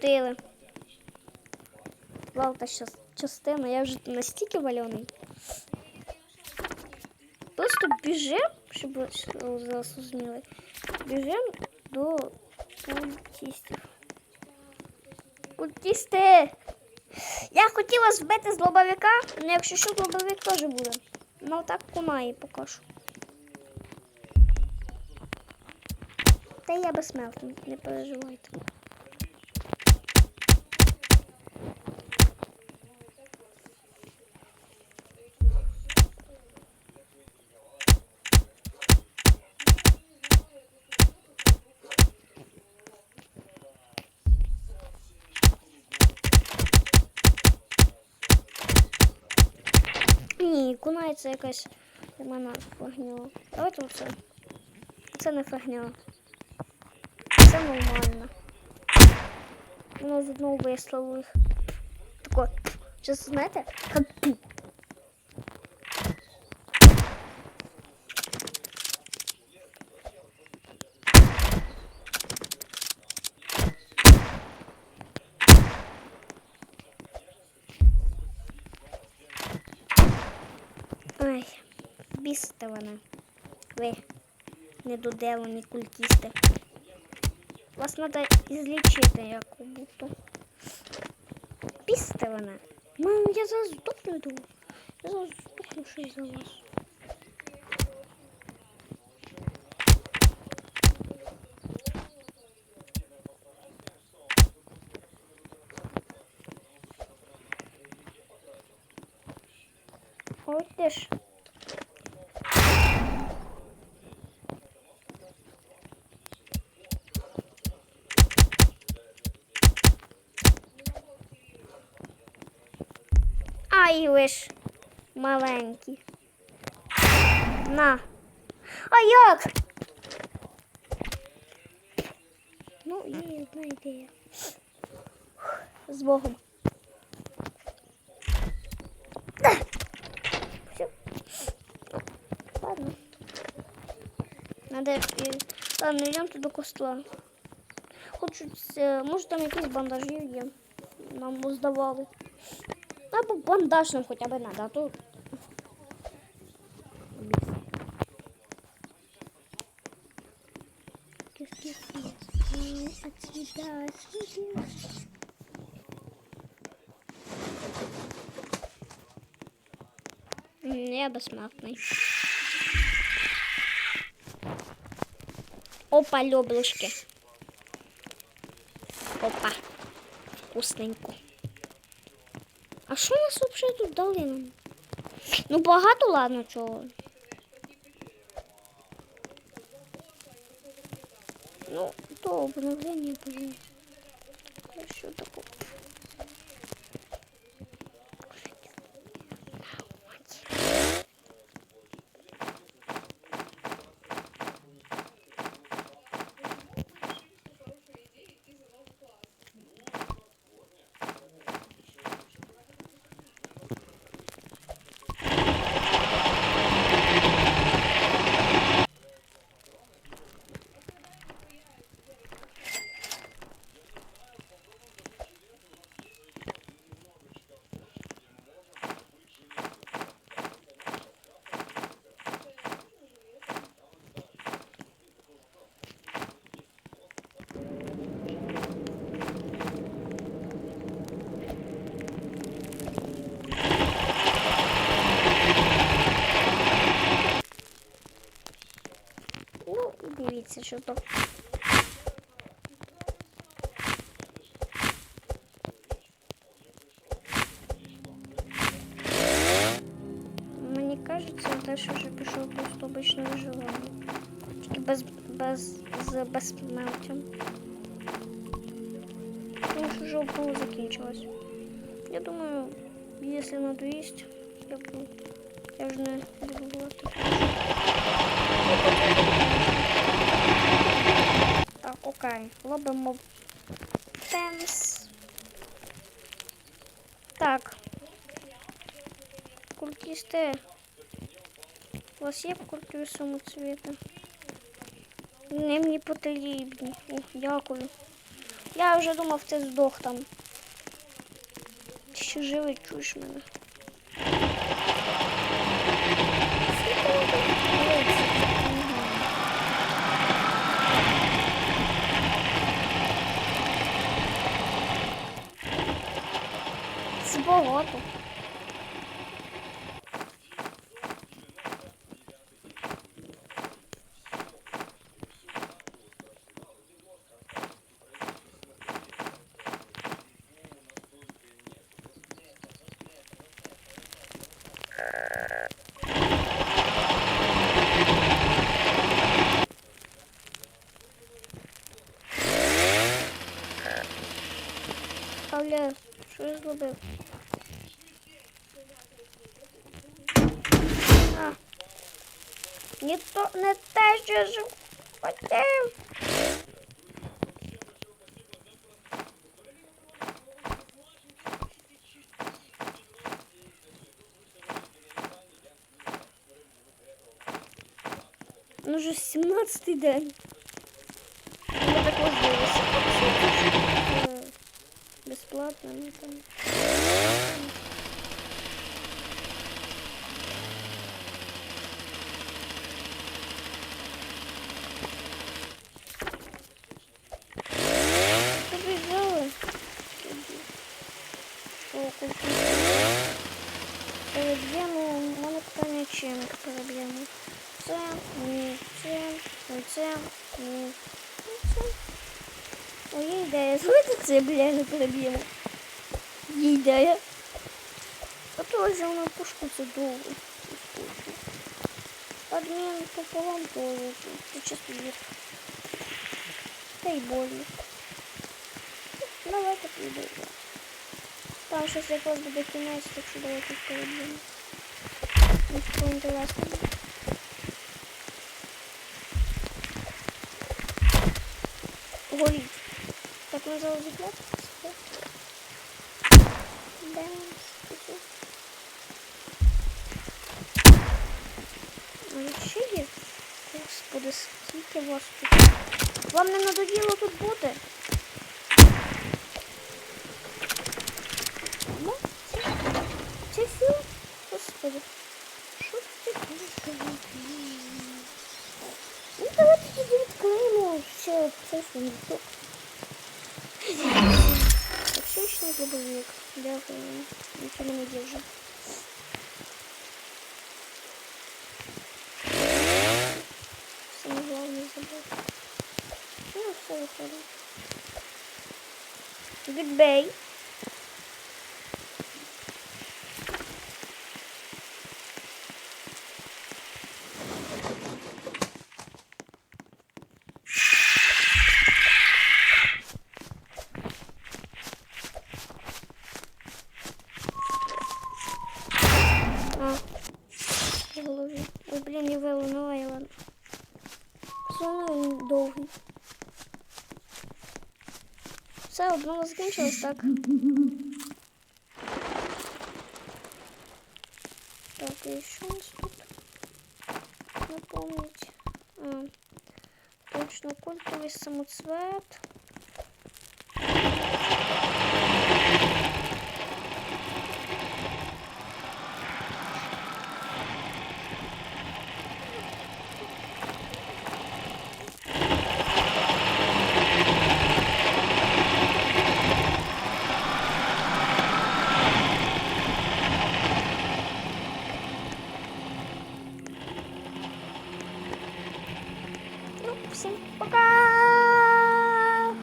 запустили. Валта щас- частина, я вже настільки валяний. Просто біжим, щоб ви зараз розуміли. Біжим до культистів. Культисти! Я хотіла збити з лобовика, але якщо що, лобовик теж буде. Ну так кумає поки що. Та я безсмертний, не переживайте. Ні, кунається якась для мене фігня. Давайте оце. Це не фігня. Це нормально. Воно з одного вислову їх. Тако. Зараз знаєте? Як бісите вона. Ви недоделані культісти. Вас треба ізлічити як будто. Бісите вона. Мам, я зараз здохну йду. Я зараз здохну щось за вас. Ой, ти ж. Ай, ви ж маленькі. На. А як? Ну, є одна ідея. З Богом. Ладно. Надо... е, Ладно, йдемте до костла. Хочу, е, може там якісь бандажі є. Нам здавали. Давай бандаж нам хотя бы надо, а то... Не бессмертный. Опа, леблышки. Опа. Вкусненько. А що нас взагалі тут дали? Ну багато, ладно, чого. Ну, то обновлення, блин. Що таке? і дивіться, що то. Мені кажеться, теж вже пішов просто обичне виживання. Тільки без, без, з безсмертям. Тому що вже обмова закінчилась. Я думаю, якщо надоїсть, я, б- я вже не буду Окей, робимо фенс. Так. Культисти. У вас є куртки самоцвіти? Не мені потрібні. О, дякую. Я вже думав, ти здох там. Ти ще живий, чуєш мене. Скільки воно тут твориться? Мгм. Це болото. Павля, що я зробив? А. Не то не те, що я ж хотів. Ну вже 17 день. Ми так возилися. Е, Безплатно, ну там. Це, ні, це, ні, це, ні. Ну, це. О, є ідея. Знаєте, це, бля, не проблема. Є ідея. А то вже вона пушку це довго. це скучно. Адмін пополам тоже. Це чисто вір. Та й больно. Ну, Давайте підемо. Там щось якраз буде кінець, так що давайте перейдемо. Нічого інтересного. Горіть. Так ми зараз заплатити? Дэнс. А ще є? Господи, скільки вас тут? Вам не надоїло тут бути? Все еще не дробовик. я ничего не держит. Самое главное забыл. Ну, все, выходим. Goodbye. Ой, блін, я вилинула його. Все одно він довгий. Все, одного закінчилось, так? Так, і що у нас тут? Напомнить. А, точно, культовий самоцвет.